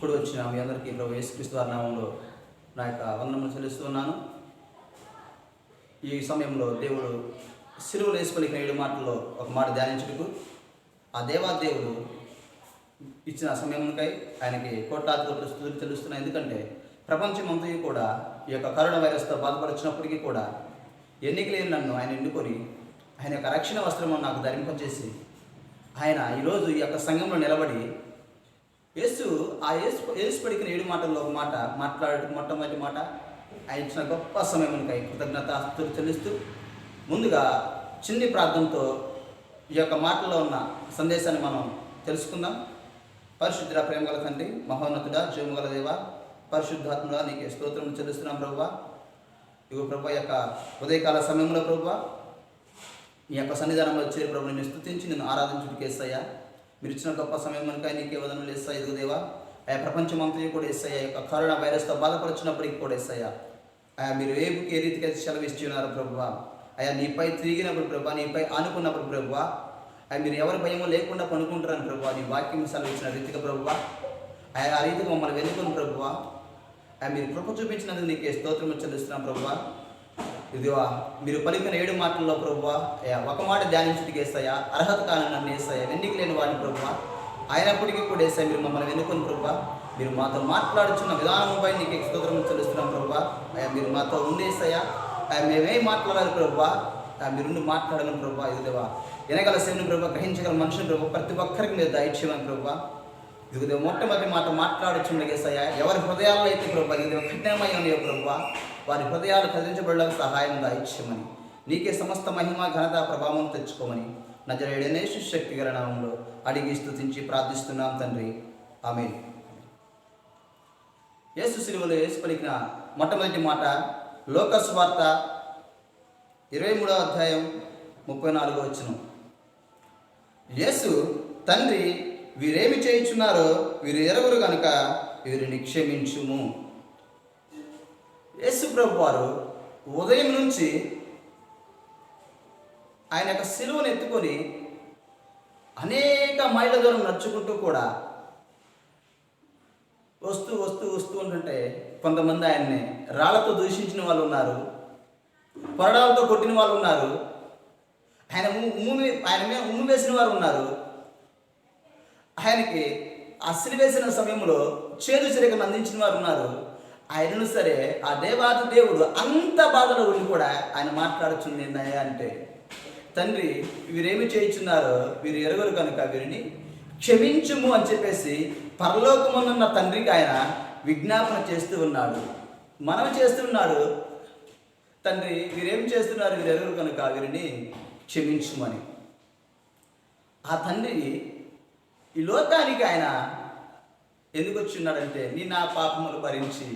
కూడి వచ్చిన మీ అందరికీ ప్రభు యేసుక్రీస్తు వారి నామంలో నా యొక్క వందనములు చెల్లిస్తున్నాను. ఈ సమయంలో దేవుడు సిలువలు వేసి ఏడు మాటల్లో ఒక మాట ధ్యానించుటకు ఆ దేవాదేవుడు ఇచ్చిన సమయంకై ఆయనకి కోట్లాది కోట్ల స్థుతులు తెలుస్తున్నాయి ఎందుకంటే ప్రపంచమంతయు కూడా ఈ యొక్క కరోనా వైరస్తో బాధపడుచున్నప్పటికీ కూడా ఎన్నిక లేని నన్ను ఆయన ఎన్నుకొని ఆయన యొక్క రక్షణ వస్త్రము నాకు ధరింపజేసి ఆయన ఈరోజు ఈ యొక్క సంఘంలో నిలబడి యేసు ఆ యేసు యేసు పడికిన ఏడు మాటల్లో ఒక మాట మాట్లాడు మొట్టమొదటి మాట ఆయన ఇచ్చిన గొప్ప సమయమునకై కృతజ్ఞత ఆస్తులు చెల్లిస్తూ ముందుగా చిన్ని ప్రార్థనతో ఈ యొక్క మాటల్లో ఉన్న సందేశాన్ని మనం తెలుసుకుందాం. పరిశుద్ధ ప్రేమగల తండ్రి మహోన్నతుడా జీవముగల దేవ పరిశుద్ధాత్ముడా నీకు స్తోత్రం చెల్లిస్తున్నాం ప్రభు ఇగో ప్రభు యొక్క ఉదయకాల సమయంలో ప్రభు నీ యొక్క సన్నిధానంలో వచ్చే ప్రభు నేను స్థుతించి నేను ఆరాధించుడికి మీరు ఇచ్చిన గొప్ప సమయం కనుక నీకే వదనలు వేస్తాయి ఇదిగో దేవా. ఆయా ప్రపంచం అంతా కూడా వేస్తాయా ఈ యొక్క కరోనా వైరస్తో బాధపడుచున్నప్పటికీ కూడా వేస్తాయా ఆయా మీరు ఏ ఏ రీతిగా సెలవిస్తున్నారు ప్రభువా. అయా నీపై తిరిగినప్పుడు ప్రభా నీపై ఆనుకున్నప్పుడు ప్రభువా. అయ్యా మీరు ఎవరి భయము లేకుండా పనుకుంటారని ప్రభువా. నీ వాక్యం సెలవిచ్చిన రీతిగా ప్రభువా. ఆయా ఆ రీతిగా మమ్మల్ని వెనుకొని ప్రభువా. అయ్యా మీరు కృప చూపించినందుకు నీకే స్తోత్రం చెల్లిస్తున్నాం ప్రభువా. ఇదివా మీరు పలికిన ఏడు మాటల్లో ప్రభువా ఒక మాట ధ్యానించుడికి వేస్తాయా అర్హత కాని నన్ను వేస్తాయా వెన్నిక లేని వాడిని ప్రభువా అయినప్పటికీ కూడా వేస్తాయి మీరు మమ్మల్ని వెనుకొని ప్రభువా మీరు మాతో మాట్లాడుచున్న విధానంపై నీకు స్తోత్రం చెల్లిస్తున్నాం ప్రభువా అయ్యా మీరు మాతో ఉండేస్తాయా మేమేం మాట్లాడాలి ప్రభువా మీరుండి మీరు మాట్లాడగలం ఇదివా వినగల శని ప్రభు గ్రహించగల మనుషులు ప్రభు ప్రతి ఒక్కరికి మీరు దయచేయమని ప్రభు ఇదిగో మొట్టమొదటి మాట మాట్లాడుచుండగేసయ్యా ఎవరి హృదయాల్లో అయితే ప్రభు ఇది కఠినమై ఉన్నాయో ప్రభు వారి హృదయాలు కదిలించబడడానికి సహాయం దాయిచ్చమని నీకే సమస్త మహిమ ఘనత ప్రభావం తెచ్చుకోమని నజరేడనే శక్తి గల నామంలో అడిగి స్థుతించి ప్రార్థిస్తున్నాం తండ్రి. ఆమె యేసు సిలువలో యేసు పలికిన మొట్టమొదటి మాట లోకస్ వార్త ఇరవై మూడవ అధ్యాయం ముప్పై నాలుగో వచ్చిన యేసు తండ్రి వీరేమి చేయించున్నారో వీరు ఎరుగురు గనుక వీరిని క్షమించుము. యేసుప్రభు వారు ఉదయం నుంచి ఆయన యొక్క సిలువను ఎత్తుకొని అనేక మైళ్ళ దూరం నడుచుకుంటూ కూడా వస్తూ వస్తూ వస్తూ ఉంటుంటే కొంతమంది ఆయన్ని రాళ్ళతో దూషించిన వాళ్ళు ఉన్నారు పొరడాలతో కొట్టిన వాళ్ళు ఉన్నారు ఆయన ఉమ్ము ఆయన మీద ఉమ్ము వేసిన వారు ఉన్నారు. ఆయనకి అసలు వేసిన సమయంలో చేదు చిరకను అందించిన వారు ఉన్నారు. ఆయనను సరే ఆ దేవాది దేవుడు అంత బాధలో ఉండి కూడా ఆయన మాట్లాడుచుంది ఏందయ్యా అంటే తండ్రి వీరేమి చేయించున్నారో వీరు ఎరుగురు కనుక వీరిని క్షమించుము అని చెప్పేసి పరలోకమునున్న తండ్రికి ఆయన విజ్ఞాపన చేస్తూ ఉన్నాడు. మనం చేస్తున్నాడు తండ్రి వీరేం చేస్తున్నారు? వీరెవరు ఎరుగురు కనుక వీరిని క్షమించుమని. ఆ తండ్రి ఈ లోకానికి ఆయన ఎందుకు వచ్చిన్నాడంటే నీ నా పాపములు భరించి.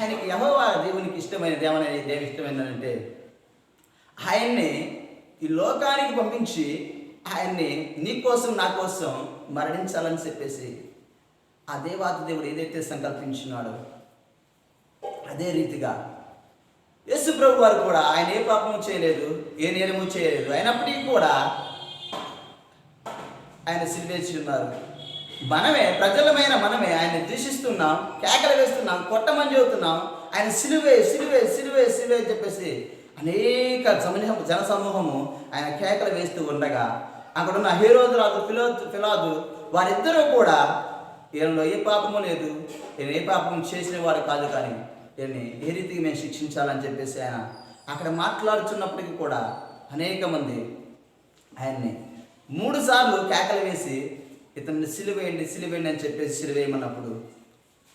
ఆయనకి యహోవా దేవునికి ఇష్టమైన ఏమనేది దేవి ఇష్టమైనదంటే ఆయన్ని ఈ లోకానికి పంపించి ఆయన్ని నీ కోసం నా కోసం మరణించాలని చెప్పేసి ఆ దేవాత దేవుడు ఏదైతే సంకల్పించినాడో అదే రీతిగా యేసు ప్రభు వారు కూడా ఆయన ఏ పాపము చేయలేదు ఏ నేరము చేయలేదు. అయినప్పటికీ కూడా ఆయన సిలివేసి ఉన్నారు. మనమే ప్రజలమైన మనమే ఆయన దూషిస్తున్నాం కేకలు వేస్తున్నాం కొట్టమని చెబుతున్నాం. ఆయన సిలువే సిలువే సిలువే సిలువే అని చెప్పేసి అనేక సమూహం జన సమూహము ఆయన కేకలు వేస్తూ ఉండగా అక్కడ ఉన్న హీరోదు రాజు ఫిలో ఫిలాదు వారిద్దరూ కూడా ఈయనలో ఏ పాపము లేదు ఈయన ఏ పాపం చేసిన వాడు కాదు కానీ ఈయన్ని ఏ రీతికి మేము శిక్షించాలని చెప్పేసి ఆయన అక్కడ మాట్లాడుతున్నప్పటికీ కూడా అనేక మంది ఆయన్ని మూడు సార్లు కేకలు వేసి ఇతన్ని సిలువేయండి సిలువేయండి అని చెప్పేసి సిలువేయమన్నప్పుడు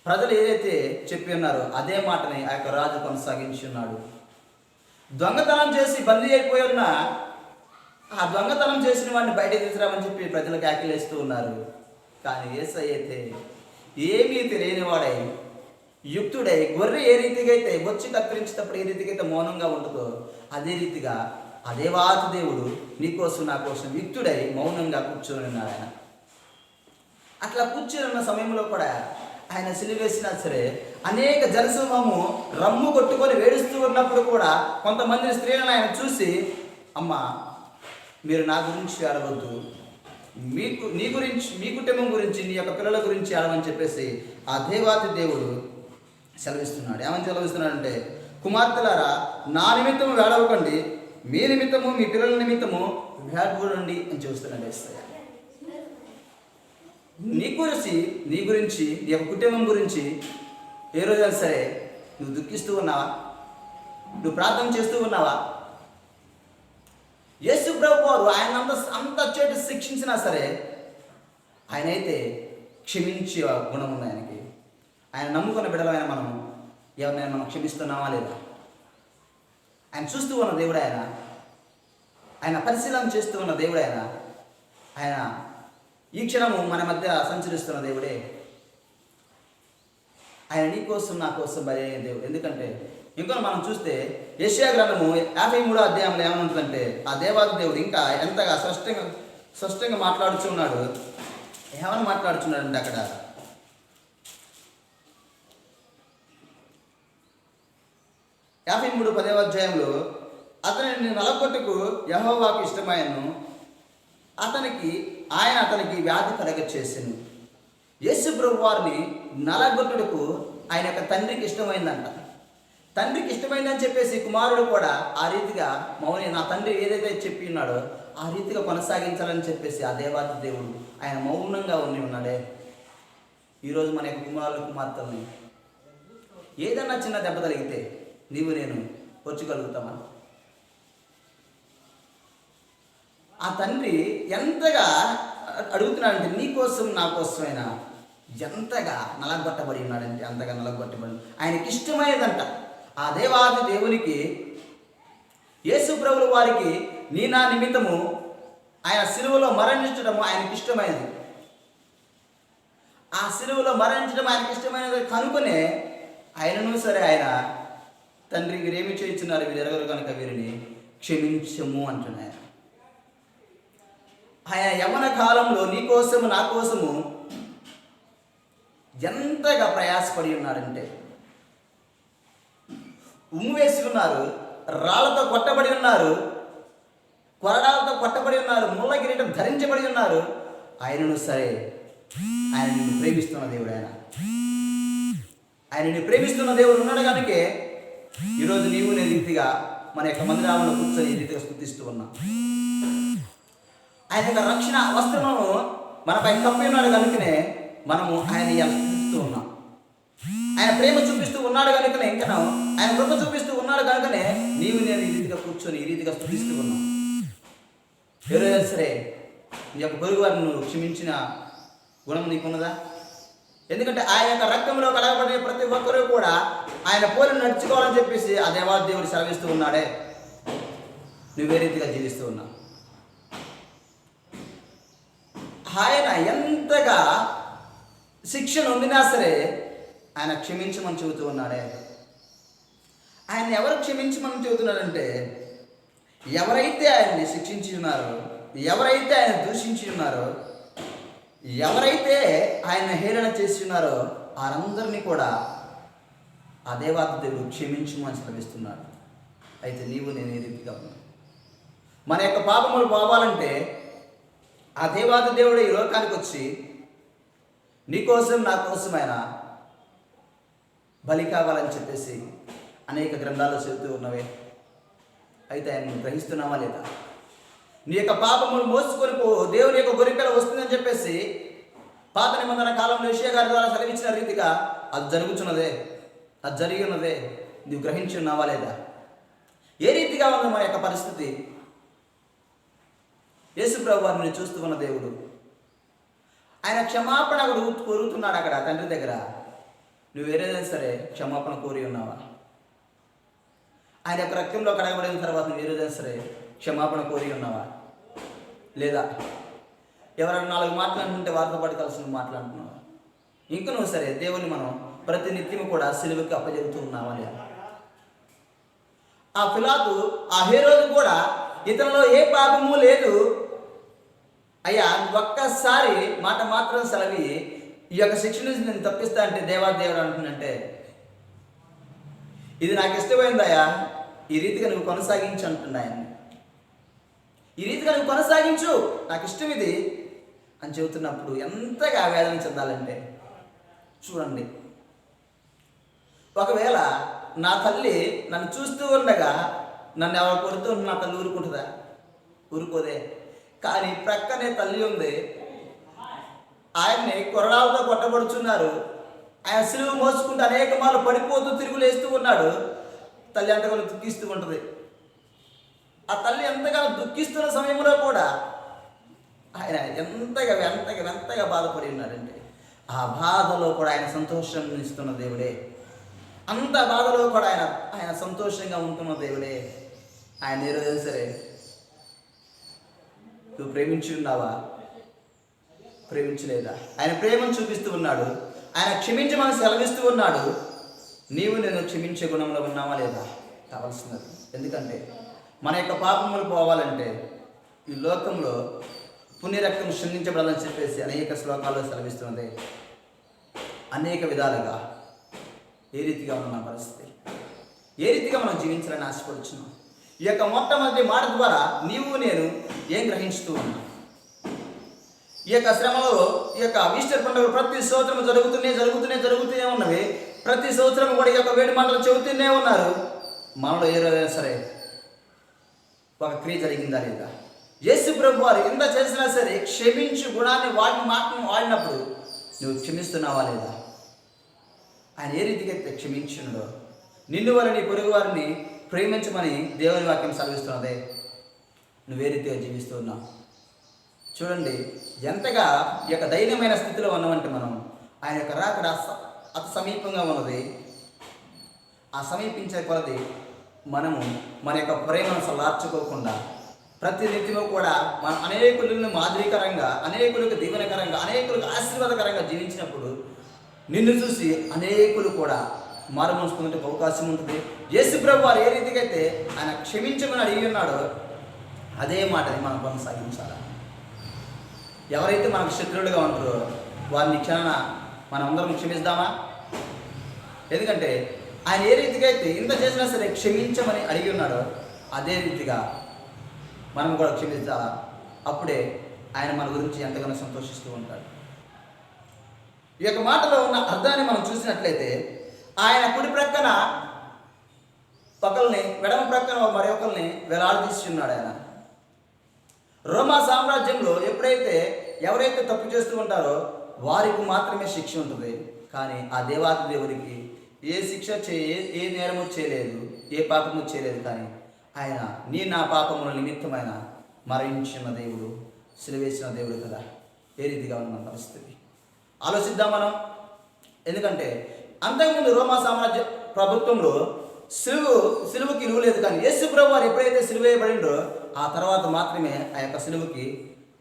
ప్రజలు ఏదైతే చెప్పి ఉన్నారో అదే మాటని ఆ యొక్క రాజు కొనసాగించి ఉన్నాడు. దొంగతనం చేసి బందీ అయిపోయి ఉన్న ఆ దొంగతనం చేసిన వాడిని బయట తీసుకురామని చెప్పి ప్రజలు కేకలేస్తూ ఉన్నారు. కానీ ఏసై అయితే ఏమీ తెలియని వాడై యుక్తుడై గొర్రె ఏ రీతిగా అయితే వచ్చి కత్తిరించేటప్పుడు ఏ రీతిగా అయితే మౌనంగా ఉండదో అదే రీతిగా ఆ దేవాతి దేవుడు నీకోసం నా కోసం యుక్తుడై మౌనంగా కూర్చొని ఉన్నాడు ఆయన. అట్లా కూర్చొని ఉన్న సమయంలో కూడా ఆయన సిలివేసినా సరే అనేక జనసమూహము రమ్ము కొట్టుకొని వేడుస్తూ ఉన్నప్పుడు కూడా కొంతమంది స్త్రీలను ఆయన చూసి అమ్మ మీరు నా గురించి అడవద్దు మీకు నీ గురించి మీ కుటుంబం గురించి నీ యొక్క పిల్లల గురించి ఆడమని చెప్పేసి ఆ దేవాతి దేవుడు సెలవిస్తున్నాడు. ఏమని సెలవిస్తున్నాడంటే కుమార్తెలారా నా నిమిత్తం వేడవకండి. మీ నిమిత్తము మీ పిల్లల నిమిత్తము వేడబడండి అని చూస్తున్నాడు ఏసయ్య నీ గురించి నీ గురించి నీ యొక్క కుటుంబం గురించి ఏ రోజైనా సరే నువ్వు దుఃఖిస్తూ ఉన్నావా? నువ్వు ప్రార్థన చేస్తూ ఉన్నావా? యేసు ప్రభు వారు ఆయన అంత అంత చేటు శిక్షించినా సరే ఆయన అయితే క్షమించే గుణం ఉంది ఆయనకి. ఆయన నమ్ముకున్న బిడలమైన మనం ఎవరినైనా మనం క్షమిస్తున్నామా లేదా? ఆయన చూస్తూ ఉన్న దేవుడు ఆయన ఆయన పరిశీలన చేస్తూ ఉన్న దేవుడు ఆయన ఆయన ఈ క్షణము మన మధ్య సంచరిస్తున్న దేవుడే. ఆయన నీ కోసం నా కోసం బలి అయిన దేవుడు. ఎందుకంటే ఇంకో మనం చూస్తే ఏషియా గ్రంథము యాభై మూడో అధ్యాయంలో ఏమనుంటుందంటే ఆ దేవాది దేవుడు ఇంకా ఎంతగా స్పష్టంగా స్పష్టంగా మాట్లాడుచున్నాడు? ఏమని మాట్లాడుచున్నాడంటే అక్కడ? యాభై మూడు పదవ అధ్యాయంలో అతనిని నలగొట్టుకు యహోవాకు ఇష్టమాయను అతనికి ఆయన అతనికి వ్యాధి కలగ చేసాను యేసు ప్రభు వారిని నలగొట్టుడుకు ఆయన యొక్క తండ్రికి ఇష్టమైందంట. తండ్రికి ఇష్టమైందని చెప్పేసి కుమారుడు కూడా ఆ రీతిగా మౌని నా తండ్రి ఏదైతే చెప్పి ఉన్నాడో ఆ రీతిగా కొనసాగించాలని చెప్పేసి ఆ దేవాది దేవుడు ఆయన మౌనంగా ఉండి ఉన్నాడే. ఈరోజు మన యొక్క కుమారుల కుమార్తెల్ని ఏదన్నా చిన్న దెబ్బ తగిలితే నీవు నేను వచ్చగలుగుతామా? ఆ తండ్రి ఎంతగా అడుగుతున్నాడంటే నీ కోసం నా కోసమైనా ఎంతగా నలగొట్టబడి ఉన్నాడంటే అంతగా నలగొట్టబడి ఆయనకి ఇష్టమైనదంట ఆ దేవాది దేవునికి యేసు ప్రభులు వారికి నీ నా నిమిత్తము ఆయన సిలువలో మరణించడము ఆయనకి ఇష్టమైనది. ఆ సిలువలో మరణించడం ఆయనకి ఇష్టమైనది కనుకొనే ఆయనను సరే ఆయన తండ్రి వీరేమి చేయించున్నారు? వీరు ఎరగరు కనుక వీరిని క్షమించము అంటున్నారు. ఆయన యవన కాలంలో నీ కోసము నా కోసము ఎంతగా ప్రయాసపడి ఉన్నారంటే ఉమ్ము వేసి ఉన్నారు రాళ్ళతో కొట్టబడి ఉన్నారు కొరడాలతో కొట్టబడి ఉన్నారు ముళ్ళ కిరీటం ధరించబడి ఉన్నారు. ఆయనను సరే ఆయన నిన్ను ప్రేమిస్తున్న దేవుడు ఆయన. ఆయన నిన్ను ప్రేమిస్తున్న దేవుడు ఉన్నాడు కనుకే ఈరోజు నీవు నేను రీతిగా మన యొక్క మందిరాలను కూర్చొని ఈ రీతిగా స్థుతిస్తూ ఉన్నాం. ఆయన యొక్క రక్షణ వస్త్రములను మనపై కప్పి ఉన్నాడు కనుకనే మనము ఆయన ఇలా స్థుతిస్తూ ఉన్నాం. ఆయన ప్రేమ చూపిస్తూ ఉన్నాడు కనుకనే ఇంకా ఆయన కృప చూపిస్తూ ఉన్నాడు కనుకనే నీవు నేను ఈ రీతిగా కూర్చొని ఈ రీతిగా స్థుతిస్తూ ఉన్నాం. ఎవరైనా సరే నీ యొక్క పొరుగు వారిని నువ్వు క్షమించిన గుణం నీకున్నదా? ఎందుకంటే ఆయన యొక్క రక్తంలో కలగబడిన ప్రతి ఒక్కరూ కూడా ఆయన పోలిని నడుచుకోవాలని చెప్పేసి ఆ దేవాదేవుడు సెలవిస్తూ ఉన్నాడే. నువ్వే రీతిగా జీవిస్తూ ఉన్నావు? ఆయన ఎంతగా శిక్షణ ఉందినా సరే ఆయన క్షమించమని చెబుతూ ఉన్నాడే. ఆయన ఎవరు క్షమించమని చెబుతున్నాడంటే ఎవరైతే ఆయన్ని శిక్షించి ఉన్నారో ఎవరైతే ఆయన దూషించి ఉన్నారో ఎవరైతే ఆయన హేళన చేసి ఉన్నారో వారందరినీ కూడా ఆ దేవాత దేవుడు క్షమించమని సెలవిస్తున్నాడు. అయితే నీవు నేను ఏ రీతిగా ఉన్నా మన యొక్క పాపములు పోవాలంటే ఆ దేవాత దేవుడు ఈ లోకానికి వచ్చి నీకోసం నా కోసం ఆయన బలి కావాలని చెప్పేసి అనేక గ్రంథాలు చెబుతూ ఉన్నవే. అయితే ఆయన గ్రహిస్తున్నావా లేదా? నీ యొక్క పాపములు మోసుకొని పో. దేవుని యొక్క గొరిపెల వస్తుందని చెప్పేసి పాత నిబంధన కాలంలో విషయ గారి ద్వారా సెలవిచ్చిన రీతిగా అది జరుగుతున్నదే అది జరిగి ఉన్నదే నువ్వు గ్రహించి ఉన్నావా లేదా? ఏ రీతిగా ఉంది మన యొక్క పరిస్థితి? యేసుప్రభు వారిని చూస్తూ ఉన్న దేవుడు ఆయన క్షమాపణ కోరుతున్నాడు అక్కడ తండ్రి దగ్గర. నువ్వు వేరేదైనా సరే క్షమాపణ కోరి ఉన్నావా? ఆయన యొక్క రక్తంలో కడగబడిన తర్వాత నువ్వు వేరేదైనా సరే క్షమాపణ కోరి ఉన్నావా? లేదా? ఎవరైనా నాలుగు మాట్లాడుకుంటే వారితో పాటు కలిసి నువ్వు మాట్లాడుతున్నావా? ఇంకా నువ్వు సరే దేవుని మనం ప్రతి నిత్యము కూడా సిలువకి అప్పజెబుతూ ఉన్నామని ఆ పిలాతు ఆ హీరోలు కూడా ఇతనిలో ఏ పాపము లేదు. అయ్యా ఒక్కసారి మాట మాత్రం సెలవి. ఈ యొక్క శిక్ష నుంచి నేను తప్పిస్తా అంటే దేవాదేవుడు అంటుందంటే ఇది నాకు ఇష్టమైందయ్యా ఈ రీతిగా నువ్వు కొనసాగించు అంటున్నాయని ఈ రీతిగా నువ్వు కొనసాగించు. నాకు ఇష్టం ఇది అని చెబుతున్నప్పుడు ఎంతగా ఆవేదన చెందాలంటే చూడండి. ఒకవేళ నా తల్లి నన్ను చూస్తూ ఉండగా నన్ను ఎవరు కొడుతూ నా తల్లి ఊరుకుంటుందా? ఊరుకోదే. కానీ ప్రక్కనే తల్లి ఉంది. ఆయన్ని కొరడాలతో కొట్టబడుచున్నారు. ఆయన సిలువు మోసుకుంటూ అనేక మార్లు పడిపోతూ తిరుగులేస్తూ ఉన్నాడు. తల్లి ఎంతగానో దుఃఖిస్తూ ఉంటుంది. ఆ తల్లి ఎంతగానో దుఃఖిస్తున్న సమయంలో కూడా ఆయన ఎంతగా ఎంతగా ఎంతగా బాధపడి ఉన్నాడంటే ఆ బాధలో కూడా ఆయన సంతోషం ఇస్తున్న దేవుడే. అంత బాధలో కూడా ఆయన ఆయన సంతోషంగా ఉంటున్న దేవుడే. ఆయన ఏ సరే నువ్వు ప్రేమించి ఉన్నావా? ప్రేమించలేదా? ఆయన ప్రేమను చూపిస్తూ ఉన్నాడు. ఆయన క్షమించమని సెలవిస్తూ ఉన్నాడు. నీవు నేను క్షమించే గుణంలో ఉన్నావా లేదా? కావాల్సినది. ఎందుకంటే మన యొక్క పాపములు పోవాలంటే ఈ లోకంలో పుణ్యరక్తం క్షమించబడాలని చెప్పేసి అనేక శ్లోకాల్లో సెలవిస్తున్నది. అనేక విధాలుగా ఏ రీతిగా ఉన్న పరిస్థితి? ఏ రీతిగా మనం జీవించాలని ఆశపడుచున్నాం? ఈ యొక్క మొట్టమొదటి మాట ద్వారా నీవు నేను ఏం గ్రహించుతూ ఉన్నా? ఈ యొక్క శ్రమలో ఈ యొక్క ఈస్టర్ పండుగ ప్రతి సంవత్సరం జరుగుతూనే జరుగుతూనే జరుగుతూనే ఉన్నవి. ప్రతి సంవత్సరం కూడా ఈ యొక్క వేడి మాటలు చెబుతూనే ఉన్నారు. మనలో ఏ రోజైనా సరే ఒక క్రియ జరిగిందా లేదా? యేసు ప్రభు వారు ఎంత చేసినా సరే క్షమించు గుణాన్ని వాడిన మాటను వాడినప్పుడు నువ్వు క్షమిస్తున్నావా లేదా? ఆయన ఏ రీతికైతే క్షమించినడో క్షమించుండో నిన్ను వారిని పొరుగు వారిని ప్రేమించమని దేవుని వాక్యం సెలవిస్తున్నదే. నువ్వే రీతిగా జీవిస్తున్నావు చూడండి ఎంతగా ఈ యొక్క దైన్యమైన స్థితిలో ఉన్నామంటే మనం ఆయన యొక్క రాకడ స- అతి సమీపంగా ఉన్నది. ఆ సమీపించే కొలది మనము మన యొక్క ప్రేమను సలార్చుకోకుండా ప్రతి నిత్యము కూడా మన అనేకులను మాదిరికరంగా అనేకులకు దీవెనకరంగా అనేకులకు ఆశీర్వాదకరంగా జీవించినప్పుడు నిన్ను చూసి అనేకులు కూడా మారుమోసుకునే అవకాశం ఉంటుంది. యేసు ప్రభు వారు ఏ రీతిగా అయితే ఆయన క్షమించమని అడిగి ఉన్నాడో అదే మాటని మనం కొనసాగించాలి. ఎవరైతే మనకు శత్రువులుగా ఉంటారో వారిని క్షణ మనం అందరం క్షమిస్తామా? ఎందుకంటే ఆయన ఏ రీతిగా అయితే ఇంత చేసినా సరే క్షమించమని అడిగి ఉన్నాడో అదే రీతిగా మనం కూడా క్షమించాలా అప్పుడే ఆయన మన గురించి ఎంతగానో సంతోషిస్తూ ఉంటాడు. ఈ యొక్క మాటలో ఉన్న అర్థాన్ని మనం చూసినట్లయితే ఆయన కుడి ప్రక్కన ఒకరిని వెడమ ప్రక్కన మరి ఒకరిని వేలాడదీసి ఆయన. రోమా సామ్రాజ్యంలో ఎప్పుడైతే ఎవరైతే తప్పు చేస్తూ ఉంటారో వారికి మాత్రమే శిక్ష ఉంటుంది. కానీ ఆ దేవాతి దేవుడికి ఏ శిక్ష చే ఏ- ఏ నేరము చేయలేదు ఏ పాపము చేయలేదు కానీ ఆయన నీ నా పాపముల నిమిత్తమైన మరణించిన దేవుడు సిలువేసిన దేవుడు కదా. ఏ రీతిగా ఉన్న పరిస్థితి? ఆలోచిద్దాం మనం. ఎందుకంటే అంతకుముందు రోమా సామ్రాజ్య ప్రభుత్వంలో సిలువు సిలువుకి విలువ లేదు కానీ యేసు ప్రభు వారు ఎప్పుడైతే సిలువ వేయబడిండో ఆ తర్వాత మాత్రమే ఆ యొక్క సిలువుకి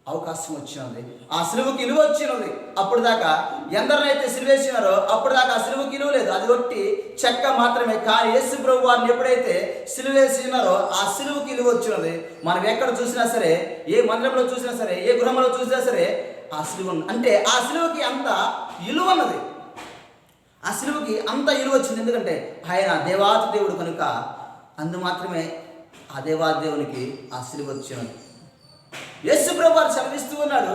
అవకాశం వచ్చినది. ఆ సిలువుకి ఇలువ వచ్చినది. అప్పుడు దాకా ఎందరినైతే సిలువేసినారో అప్పుడు దాకా ఆ సిలువుకి ఇలువ లేదు. అది ఒట్టి చెక్క మాత్రమే. కానీ యేసు ప్రభు వారిని ఎప్పుడైతే సిలువేసినారో ఆ సిలువుకి ఇలువ వచ్చినది మనం ఎక్కడ చూసినా సరే ఏ మందిరంలో చూసినా సరే ఏ గృహంలో చూసినా సరే ఆ సిలువ ఉంది. అంటే ఆ సిలువకి అంత ఇలువ ఉన్నది. ఆ సిలువకి అంత ఇలువ వచ్చింది. ఎందుకంటే ఆయన దేవాతి దేవుడు కనుక అందు మాత్రమే ఆ దేవాతి దేవునికి ఆ సిలువ వచ్చినది. యేసు ప్రభు శ్రమిస్తూ ఉన్నాడు.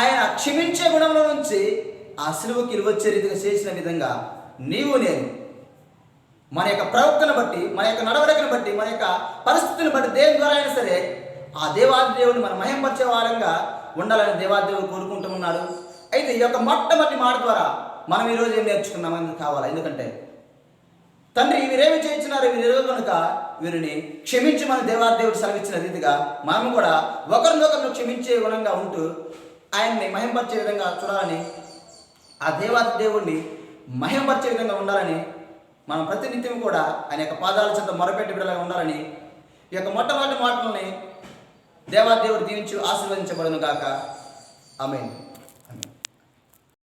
ఆయన క్షమించే గుణంలో నుంచి ఆ సిలువకి ఇరువచ్చే వచ్చే రీతిగా చేసిన విధంగా నీవు నేను మన యొక్క ప్రవర్తన బట్టి మన యొక్క నడవడికను బట్టి మన యొక్క పరిస్థితిని బట్టి దేని ద్వారా అయినా సరే ఆ దేవాది దేవుని మనం మహింపరిచే వారంగా ఉండాలని దేవాది దేవుడు కోరుకుంటూ ఉన్నాడు. అయితే ఈ యొక్క మొట్టమొదటి మాట ద్వారా మనం ఈరోజు ఏం నేర్చుకున్నామని కావాలి? ఎందుకంటే తండ్రి వీరేమి చేయించినారు వీరు కనుక వీరిని క్షమించి మన దేవాదేవుడు సెలవిచ్చిన రీతిగా మనం కూడా ఒకరినొకరిని క్షమించే గుణంగా ఉంటూ ఆయన్ని మహింపరిచే విధంగా చూడాలని ఆ దేవాదేవుడిని దేవుణ్ణి మహింపరిచే విధంగా ఉండాలని మనం ప్రతినిత్యం కూడా ఆయన యొక్క పాదాల చెంత మొరపెట్టి బిడ్డలాగా ఉండాలని ఈ యొక్క మొట్టమొదటి మాటలని దేవాదేవుడు దీవించి ఆశీర్వదించబడును గాక. ఆమె